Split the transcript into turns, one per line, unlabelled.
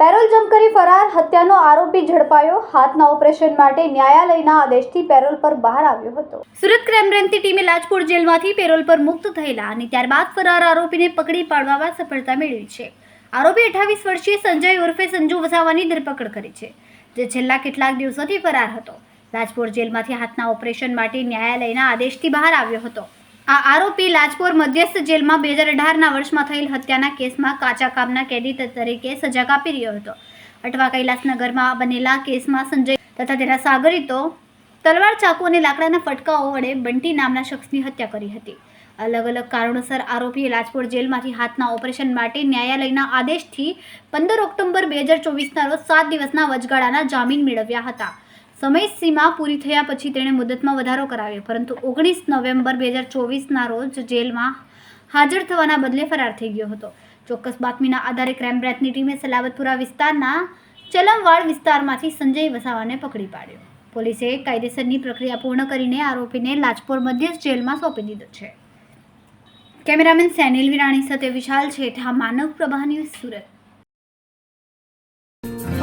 Parole jump કરી ફરાર હત્યાનો આરોપી ઝડપાયો. હાથના ઓપરેશન માટે ન્યાયાલયના આદેશથી પેરોલ પર બહાર આવ્યો હતો. સુરત ક્રાઇમ બ્રાન્ચની ટીમે લાજપોર જેલમાંથી પેરોલ પર મુક્ત થયેલા અને ત્યારબાદ ફરાર આરોપીને પકડી પાડવામાં સફળતા મેળવી છે. આરોપી અઠાવીસ વર્ષીય સંજય ઉર્ફે સંજુ વસાવાની ધરપકડ કરી છે, જે છેલ્લા કેટલાક દિવસોથી ફરાર હતો. લાજપોર જેલમાંથી હાથના ઓપરેશન માટે ન્યાયાલયના આદેશથી બહાર આવ્યો હતો. આ આરોપી લાજપોર મધ્યસ્થ જેલમાં બે હજાર અઢારના વર્ષમાં થયેલ હત્યાના કેસમાં કાચા કામના કેદી તરીકે સજા કાપી રહ્યો હતો. અટવા કૈલાસનગરમાં બનેલા કેસમાં સંજય તથા તેના સાગરીતો તલવાર ચાકુ અને લાકડાના ફટકાઓ વડે બંટી નામના શખ્સની હત્યા કરી હતી. અલગ અલગ કારણોસર આરોપીએ લાજપોર જેલમાંથી હાથના ઓપરેશન માટે ન્યાયાલયના આદેશથી પંદર ઓક્ટોબર બે હજાર ચોવીસના રોજ સાત દિવસના વચગાળાના જામીન મેળવ્યા હતા. સમય સીમા પૂરી થયા પછી તેણે મુદતમાં વધારો કરાવ્યો. પરંતુ ઓગણીસ નવેમ્બર બે હજાર ચોવીસના રોજ જેલમાં હાજર થવાના બદલે ફરાર થઈ ગયો હતો. ચોક્કસ બાતમીના આધારે ક્રાઇમ બ્રાન્ચની ટીમે સલાબતપુરા વિસ્તારના ચલમવાડ વિસ્તારમાંથી સંજય વસાવાને પકડી પાડ્યો. પોલીસે કાયદેસરની પ્રક્રિયા પૂર્ણ કરીને આરોપીને લાજપોર મધ્ય જેલમાં સોંપી દીધો છે. કેમેરામેન સેનિલ વિરાણી સાથે વિશાલ છેઠા, માનવ પ્રભા સુરત.